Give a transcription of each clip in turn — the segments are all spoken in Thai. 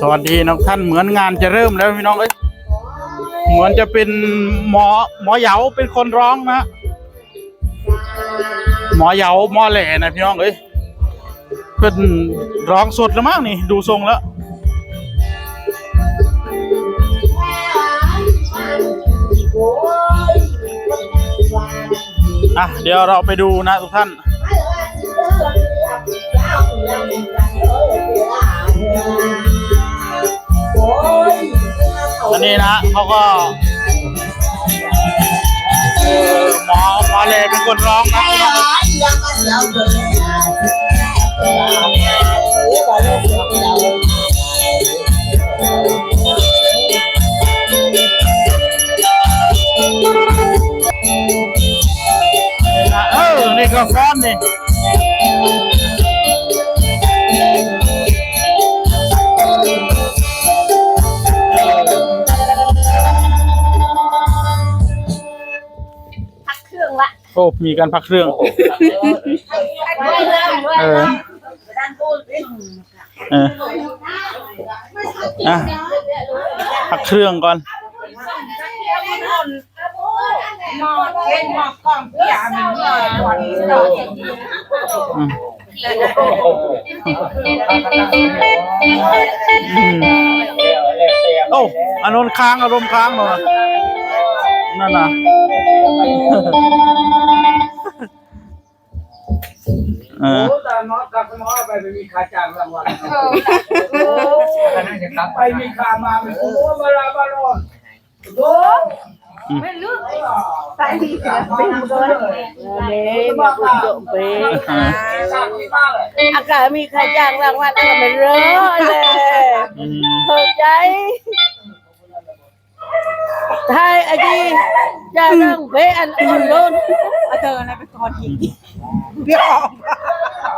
สวัสดีน้องท่านเหมือนงานจะเริ่มแล้วพี่น้องเอ้ยเหมือนจะเป็นหมอหมอเหยาเป็นคนร้องนะหมอเหยาหมอแหล่นะพี่น้องเอ้ยเพิ่นร้องสดแล้วมั้งนี่ ดูทรงแล้วอะเดี๋ยวเราไปดูนะทุกท่าน อันนี้นะเขาก็หมอหมอเลเป็นคนร้องนะพี่น้องเออ นี่ก็ฟ้อนนี่ โอ้มีการพักเครื่อง เออเอออะพักเครื่องก่อนหมอเล่นหมอกล้องพี่อามันเมื่อวันนี้เราอืมโอ้อารมณ์ค้างอารมณ์ค้างเหรอนั่นน่ะ โอ้แต่หมอกลับไปหมอไปไม่มีค่าจ้างรางวัลไปมีค่ามาไม่โอ้มาลาบารอนโอ้ใส่ดีค่ะเป็นเลยนี่มาคุณโจมปีสั่งที่บ้านเลยอากาศมีใครจ้างรางวัลอะไรไม่เรอเลยอืมเข้าใจไทยอดีจ้างรังเบอันอ่อนล้นเจออะไรไปก่อนอีก เดี๋ยวออก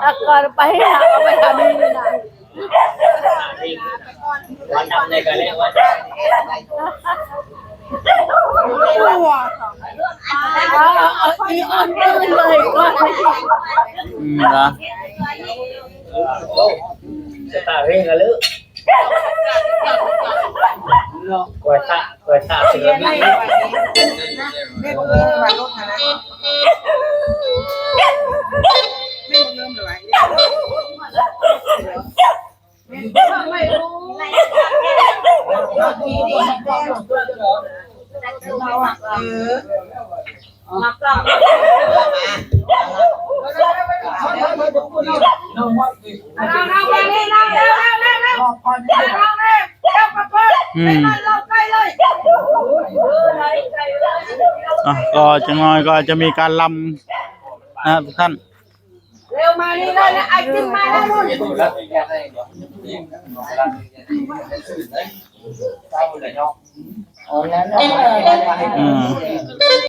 อากาศไปหาเอาไปทำนี่นะวันนำในการเล่นวันตัวเอาเอาอีอ่อนลื่นเลยก็อืมนะจะตาเร่งกันเลยกว่าตากว่าตาเสือนี่ไม่เริ่มมารถนะ ไม่รู้เออมากล้องน้องวัดดินั่งนั่งไปนี่นั่งนั่งนั่งนั่งนั่งบอกก่อนนั่งนั่งนั่งเจ้าปะเปิ้ลอืไม่มมาเราใกล้เลยอะก็จะน้อยก็จะมีการลำนะทุกท่านเร็วมานี่เลยนะไอ้ขึ้นมาแล้วนู่น รั